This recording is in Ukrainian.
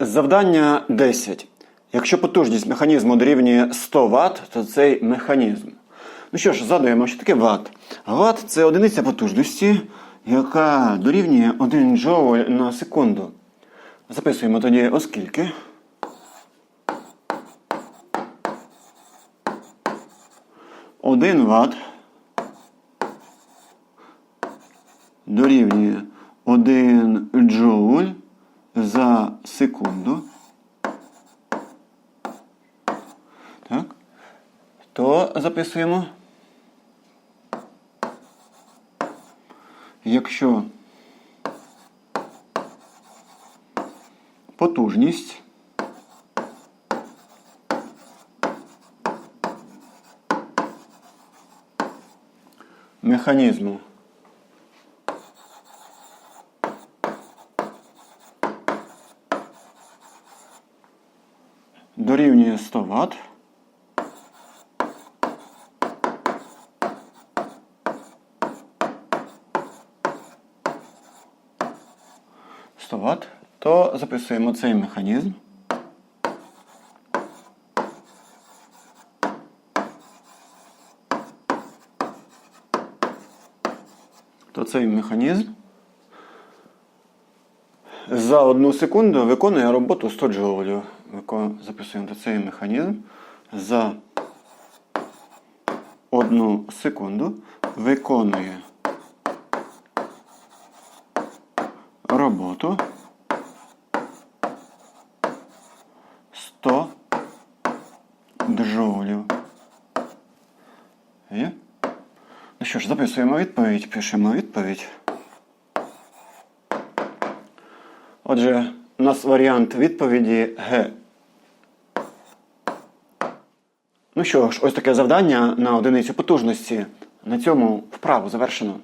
Завдання 10. Якщо потужність механізму дорівнює 100 Вт, то цей механізм. Ну що ж, згадуємо, що таке Вт. Вт це одиниця потужності, яка дорівнює 1 джоуль на секунду. Записуємо тоді оскільки. Один Вт дорівнює 1 джоуль за секунду. Так. То записуємо. Якщо потужність механізму дорівнює 100 Вт, Вт, то записуємо цей механізм. То цей механізм за одну секунду виконує роботу 100 джоулів. Записуємо цей механізм за одну секунду виконує роботу 100 джоулів. Є? Ну що ж, записуємо відповідь, пишемо відповідь. Отже, у нас варіант відповіді Г. Ну що ж, ось таке завдання на одиницю потужності. На цьому вправу завершено.